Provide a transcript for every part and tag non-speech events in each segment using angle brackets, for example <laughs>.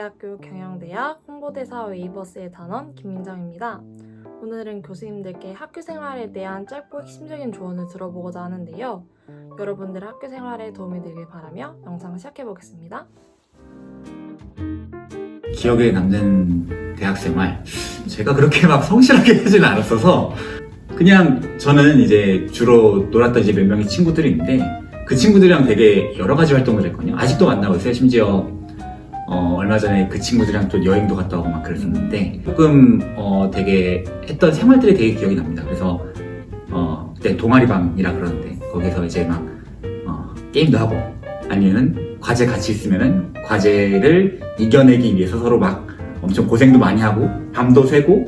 경희대학교 경영대학 홍보대사 웨이버스의 단원 김민정입니다. 오늘은 교수님들께 학교 생활에 대한 짧고 핵심적인 조언을 들어보고자 하는데요. 여러분들 학교 생활에 도움이 되길 바라며 영상 시작해 보겠습니다. 기억에 남는 대학 생활 제가 그렇게 막 성실하게 하지는 않았어서 그냥 저는 이제 주로 놀았던 이제 몇 명의 친구들이 있는데 그 친구들이랑 되게 여러 가지 활동을 했거든요 아직도 만나고 있어요 심지어 어, 얼마 전에 그 친구들이랑 또 여행도 갔다 오고 막 그랬었는데 조금 어, 되게 했던 생활들이 되게 기억이 납니다 그래서 어, 그때 동아리방이라 그러는데 거기서 이제 막 어, 게임도 하고 아니면은 과제 같이 있으면은 과제를 이겨내기 위해서 서로 막 엄청 고생도 많이 하고 밤도 새고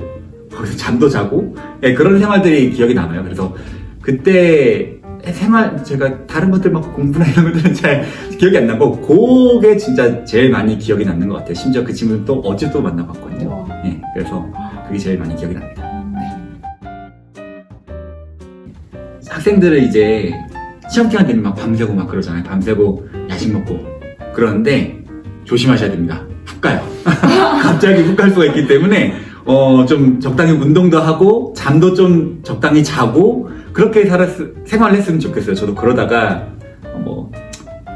거기서 잠도 자고 예, 그런 생활들이 기억이 남아요. 그래서 그때 생활 제가 다른 것들 막 공부나 이런 것들은 잘 기억이 안 나고 그게 진짜 제일 많이 기억이 남는 것 같아요. 심지어 그 친구는 또 어제 또 만나봤거든요. 예, 그래서 그게 제일 많이 기억이 납니다. 학생들은 이제 시험 기간 되면 막 밤새고 막 그러잖아요. 밤새고 야식 먹고 그러는데 조심하셔야 됩니다. 훅 가요. <laughs> 갑자기 훅 갈 수가 있기 때문에 어 좀 적당히 운동도 하고 잠도 좀 적당히 자고 그렇게 살았 생활을 했으면 좋겠어요. 저도 그러다가 어, 뭐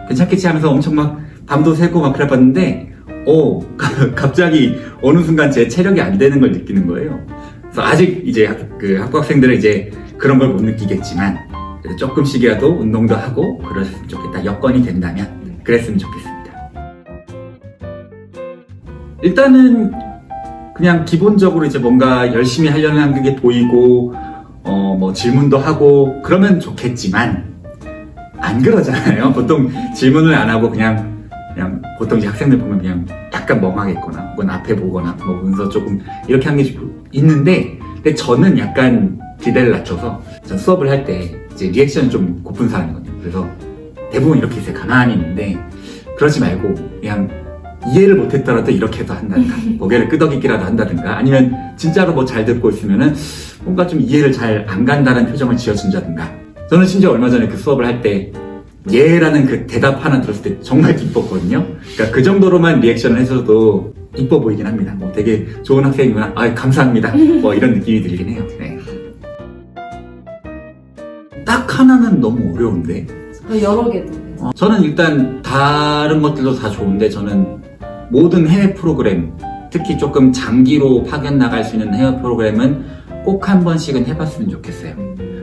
괜찮겠지 하면서 엄청 막 밤도 새고 막 그래 봤는데 어 <laughs> 갑자기 어느 순간 제 체력이 안 되는 걸 느끼는 거예요. 그래서 아직 이제 학, 그 학부 학생들은 이제 그런 걸 못 느끼겠지만 조금씩이라도 운동도 하고 그랬으면 좋겠다. 여건이 된다면 그랬으면 좋겠습니다. 일단은 그냥 기본적으로 이제 뭔가 열심히 하려는 게 보이고 어 뭐 질문도 하고 그러면 좋겠지만 안 그러잖아요. <laughs> 보통 질문을 안 하고 그냥 그냥 보통 이제 학생들 보면 그냥 약간 멍하게 있거나 혹은 앞에 보거나 뭐 문서 조금 이렇게 하는 게 있는데 근데 저는 약간 기대를 낮춰서 전 수업을 할 때 이제 리액션이 좀 고픈 사람이거든요. 그래서 대부분 이렇게 있어요. 가만히 있는데 그러지 말고 그냥 이해를 못했더라도 이렇게 해서 한다든가 <laughs> 고개를 끄덕이기라도 한다든가 아니면 진짜로 뭐 잘 듣고 있으면은 뭔가 좀 이해를 잘 안 간다는 표정을 지어준다든가. 저는 심지어 얼마 전에 그 수업을 할 때 예라는 그 대답 하나 들었을 때 정말 기뻤거든요. 그러니까 그 정도로만 리액션을 해줘도 이뻐 보이긴 합니다. 뭐 되게 좋은 학생이구나. 아 감사합니다. 뭐 이런 느낌이 들긴 해요. 네. 딱 하나는 너무 어려운데 여러 개도. 어, 저는 일단 다른 것들도 다 좋은데 저는 모든 해외 프로그램 특히 조금 장기로 파견 나갈 수 있는 해외 프로그램은 꼭 한 번씩은 해봤으면 좋겠어요.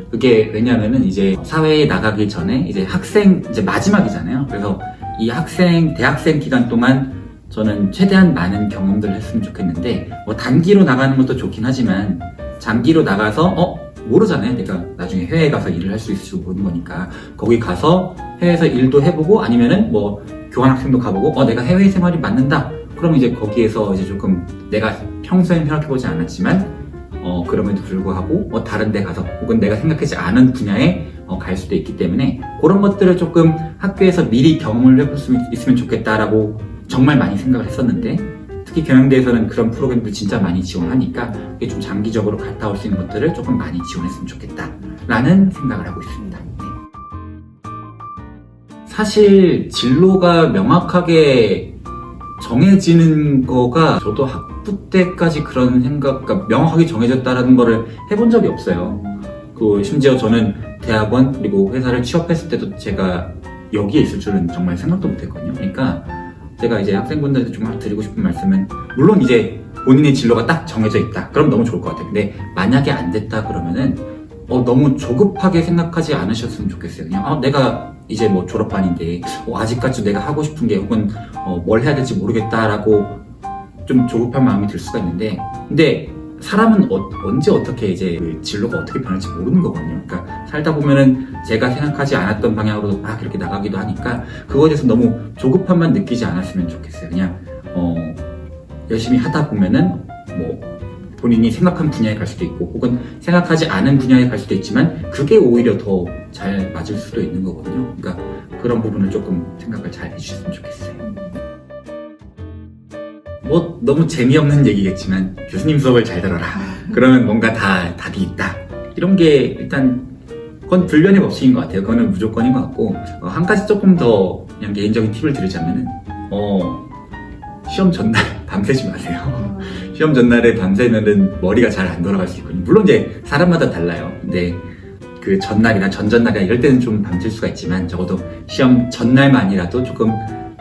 그게 왜냐면은 이제 사회에 나가기 전에 이제 학생 이제 마지막이잖아요. 그래서 이 학생 대학생 기간 동안 저는 최대한 많은 경험들을 했으면 좋겠는데 뭐 단기로 나가는 것도 좋긴 하지만 장기로 나가서 어 모르잖아요. 내가 나중에 해외에 가서 일을 할 수 있을지 모르는 거니까 거기 가서 해외에서 일도 해보고 아니면은 뭐 교환 학생도 가보고 어 내가 해외 생활이 맞는다. 그럼 이제 거기에서 이제 조금 내가 평소엔 생각해보지 않았지만 어 그럼에도 불구하고 뭐 다른 데 가서 혹은 내가 생각하지 않은 분야에 어, 갈 수도 있기 때문에 그런 것들을 조금 학교에서 미리 경험을 해볼 수 있으면 좋겠다라고 정말 많이 생각을 했었는데 특히 경영대에서는 그런 프로그램들 진짜 많이 지원하니까 좀 장기적으로 갔다 올 수 있는 것들을 조금 많이 지원했으면 좋겠다라는 생각을 하고 있습니다. 네. 사실 진로가 명확하게 정해지는 거가 저도 학부 때까지 그런 생각, 그러니까 명확하게 정해졌다라는 거를 해본 적이 없어요. 그 심지어 저는 대학원 그리고 회사를 취업했을 때도 제가 여기에 있을 줄은 정말 생각도 못했거든요. 그러니까 제가 이제 학생분들한테 좀 드리고 싶은 말씀은 물론 이제 본인의 진로가 딱 정해져 있다. 그럼 너무 좋을 것 같아요. 근데 만약에 안 됐다 그러면은 어, 너무 조급하게 생각하지 않으셨으면 좋겠어요. 그냥 아, 내가 이제 뭐 졸업반인데 어, 아직까지 내가 하고 싶은 게 혹은 어, 뭘 해야 될지 모르겠다라고 좀 조급한 마음이 들 수가 있는데 근데 사람은 어- 언제 어떻게 이제 그 진로가 어떻게 변할지 모르는 거거든요. 그러니까 살다 보면은 제가 생각하지 않았던 방향으로 막 이렇게 나가기도 하니까 그거에 대해서 너무 조급함만 느끼지 않았으면 좋겠어요. 그냥 어, 열심히 하다 보면은 뭐 본인이 생각한 분야에 갈 수도 있고 혹은 생각하지 않은 분야에 갈 수도 있지만 그게 오히려 더 잘 맞을 수도 있는 거거든요. 그러니까 그런 부분을 조금 생각을 잘 해주셨으면 좋겠어요. 뭐 너무 재미없는 얘기겠지만 교수님 수업을 잘 들어라. 그러면 뭔가 다 답이 있다. 이런 게 일단 그건 불변의 법칙인 것 같아요. 그거는 무조건인 것 같고 어, 한 가지 조금 더 그냥 개인적인 팁을 드리자면은 어 시험 전날 <laughs> 밤새지 마세요. 시험 전날에 밤새면은 머리가 잘 안 돌아갈 수 있거든요. 물론 이제 사람마다 달라요. 근데 그 전날이나 전전날이나 이럴 때는 좀 밤샐 수가 있지만 적어도 시험 전날만이라도 조금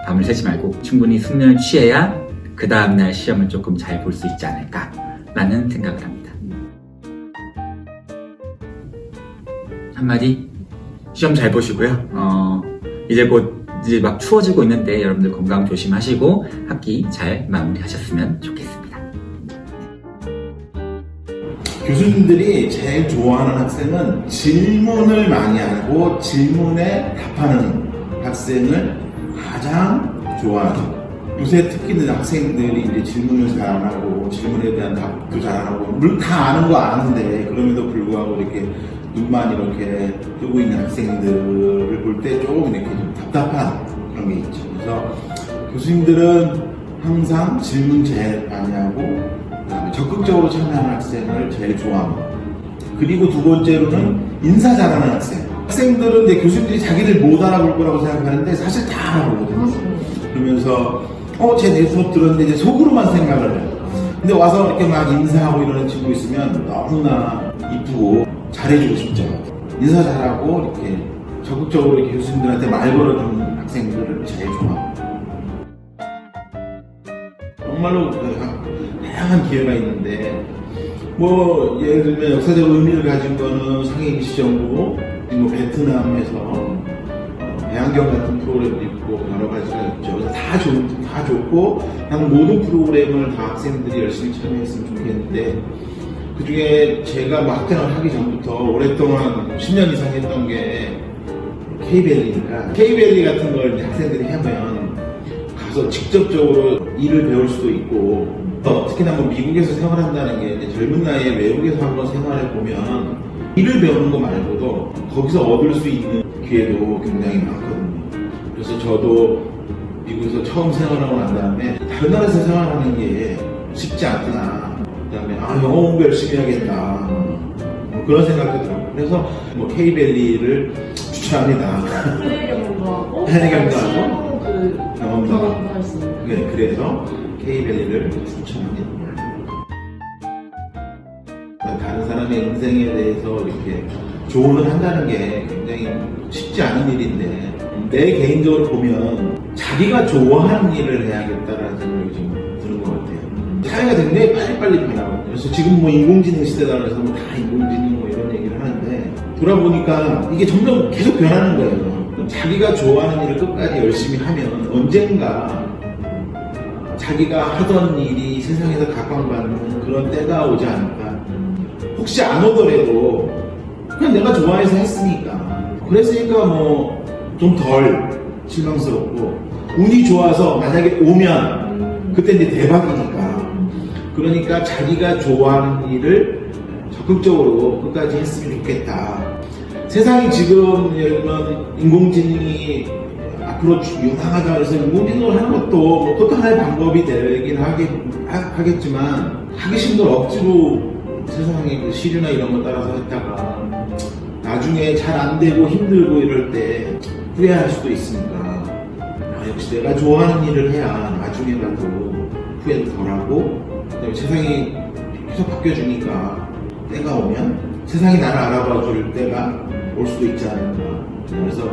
밤을 새지 말고 충분히 숙면을 취해야 그 다음날 시험을 조금 잘 볼 수 있지 않을까라는 생각을 합니다. 한마디 시험 잘 보시고요. 어, 이제 곧 이제 막 추워지고 있는데 여러분들 건강 조심하시고 학기 잘 마무리하셨으면 좋겠습니다. 교수님들이 제일 좋아하는 학생은 질문을 많이 하고 질문에 답하는 학생을 가장 좋아하죠. 요새 특히 는 학생들이 이제 질문을 잘 안 하고 질문에 대한 답도 잘 안 하고 물론 다 아는 거 아는데 그럼에도 불구하고 이렇게 눈만 이렇게 뜨고 있는 학생들을 볼 때 조금 이렇게 좀 답답한 그런 게 있죠. 그래서 교수님들은 항상 질문 제일 많이 하고 그다음에 적극적으로 참여하는 학생을 제일 좋아합니다. 그리고 두 번째로는 인사 잘하는 학생. 학생들은 이제 교수님들이 자기를 못 알아볼 거라고 생각하는데 사실 다 알아보거든요. 그러면서 어, 쟤 내 수업 들었는데 이제 속으로만 생각을 해요. 근데 와서 이렇게 막 인사하고 이러는 친구 있으면 너무나 이쁘고 잘해주고 싶죠. 인사 잘하고 이렇게 적극적으로 교수님들한테 말 걸어주는 학생들을 제일 좋아합니다. 정말로 그 다양한 기회가 있는데 뭐 예를 들면 역사적 의미를 가진 거는 상해 시정부 뭐 베트남에서 어, 배안경 같은 프로그램도 있고 여러 가지가 있죠. 다 좋, 다 좋고 나는 모든 프로그램을 다 학생들이 열심히 참여했으면 좋겠는데 그 중에 제가 뭐 학생을 하기 전부터 오랫동안 10년 이상 했던 게 K밸리니까 K밸리 같은 걸 학생들이 하면 가서 직접적으로 일을 배울 수도 있고 어, 특히나 뭐 미국에서 생활한다는 게 젊은 나이에 외국에서 한번 생활해 보면 일을 배우는 거 말고도 거기서 얻을 수 있는 기회도 굉장히 많거든요. 그래서 저도 미국에서 처음 생활하고 난 다음에 다른 나라에서 생활하는 게 쉽지 않구나. 그다음에 아 영어 공부 열심히 해야겠다. 뭐 그런 생각도 들어요. 그래서 뭐 K밸리를 추천합니다. 해외 경험도 하고 해외 경험도 하고, 실무 그 경험도 하고. 경험도 할 수 있는 네, 그래서 K밸리를 추천합니다. 다른 사람의 인생에 대해서 이렇게 조언을 한다는 게 굉장히 쉽지 않은 일인데 내 개인적으로 보면 자기가 좋아하는 일을 해야겠다라는 생각이 좀 드는 것 같아요. 사회가 굉장히 빨리빨리 변하거든요. 그래서 지금 뭐 인공지능 시대다 그래서 뭐다 인공지능 돌아보니까 이게 점점 계속 변하는 거예요. 자기가 좋아하는 일을 끝까지 열심히 하면 언젠가 자기가 하던 일이 세상에서 각광받는 그런 때가 오지 않을까. 혹시 안 오더라도 그냥 내가 좋아해서 했으니까. 그랬으니까 뭐 좀 덜 실망스럽고 운이 좋아서 만약에 오면 그때 이제 대박이니까. 그러니까 자기가 좋아하는 일을 적극적으로 끝까지 했으면 좋겠다. 세상이 지금 예를 인공지능이 앞으로 유망하다 그래서 인공지능을 하는 것도 뭐 그것도 하나의 방법이 되긴 하겠, 하, 겠지만 하기 싫은 걸 억지로 세상의 그 시류나 이런 거 따라서 했다가 나중에 잘 안 되고 힘들고 이럴 때 후회할 수도 있으니까 아, 역시 내가 좋아하는 일을 해야 나중에라도 후회도 덜하고 그다음에 세상이 계속 바뀌어주니까 때가 오면 세상이 나를 알아봐 줄 때가 올 수도 있지 않을까 그래서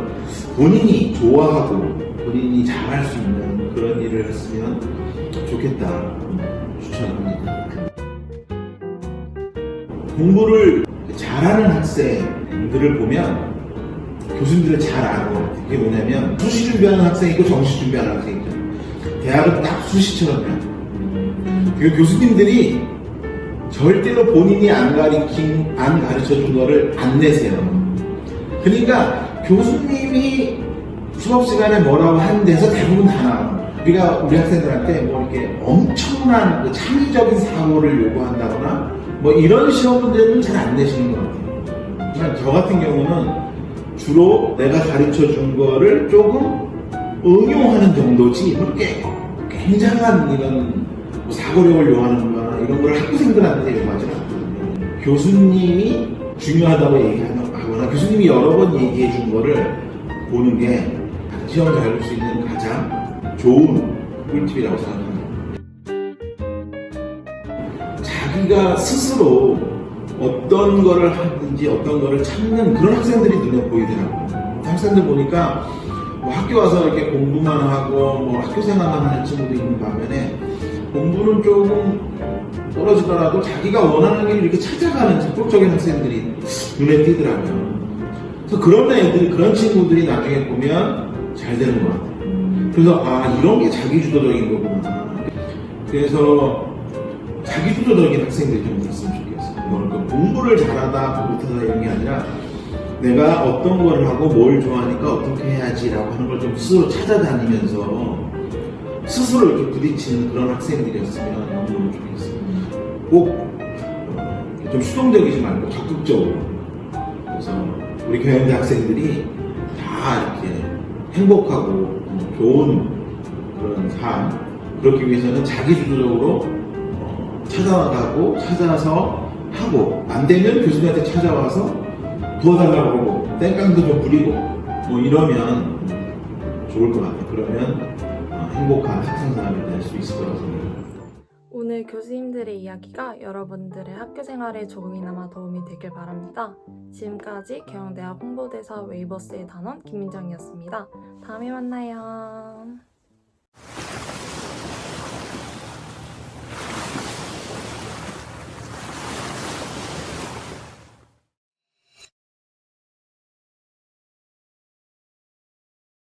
본인이 좋아하고 본인이 잘할 수 있는 그런 일을 했으면 좋겠다 추천합니다 공부를 잘하는 학생들을 보면 교수님들을 잘 같아요. 그게 뭐냐면 수시 준비하는 학생이 있고 정시 준비하는 학생이 있죠. 대학은 딱 수시처럼요. 그 교수님들이 절대로 본인이 안 가르친, 안 가르쳐 준 거를 안 내세요. 그러니까 교수님이 수업 시간에 뭐라고 하는 데서 대부분 다 나와요. 우리가 우리 학생들한테 뭐 이렇게 엄청난 그 창의적인 사고를 요구한다거나 뭐 이런 시험 문제는 잘 안 내시는 것 같아요. 그냥 저 같은 경우는 주로 내가 가르쳐 준 거를 조금 응용하는 정도지 그렇게 굉장한 이런 뭐 사고력을 요하는 거나 이런 걸 학부생들한테 요구하지는 않거든요. 교수님이 중요하다고 얘기하거나 교수님이 여러 번 얘기해 준 거를 보는 게 시험을 잘볼수 있는 가장 좋은 꿀팁이라고 생각합니다. 자기가 스스로 어떤 거를 하든지 어떤 거를 찾는 그런 학생들이 눈에 보이더라고요. 학생들 보니까 뭐 학교 와서 이렇게 공부만 하고 뭐 학교 생활만 하는 친구도 있는 반면에 공부는 조금 떨어지더라도 자기가 원하는 길을 이렇게 찾아가는 적극적인 학생들이 눈에 띄더라고요. 그래서 그런 애들, 그런 친구들이 나중에 보면 잘 되는 것 같아요. 그래서 아 이런 게 자기주도적인 거구나. 그래서 자기주도적인 학생들이 좀 됐으면 좋겠어요. 뭐랄까 공부를 잘하다 못하다 이런 게 아니라 내가 어떤 걸 하고 뭘 좋아하니까 어떻게 해야지라고 하는 걸 좀 스스로 찾아다니면서 스스로 이렇게 부딪히는 그런 학생들이었으면 너무 좋겠어요. 꼭좀 수동적이지 말고 적극적으로. 그래서 우리 경영대 학생들이 다 이렇게 행복하고 좋은 그런 삶 그렇기 위해서는 자기주도적으로 어, 찾아가고 찾아서 하고 안 되면 교수님한테 찾아와서 도와달라고 그러고 땡깡도 좀 부리고 뭐 이러면 좋을 것 같아요. 그러면 어, 행복한 착한 사람이 될 수 있을 거라고 생각합니다. 오늘 교수님들의 이야기가 여러분들의 학교 생활에 조금이나마 도움이 되길 바랍니다. 지금까지 경영대학 홍보대사 웨이버스의 단원 김민정이었습니다. 다음에 만나요.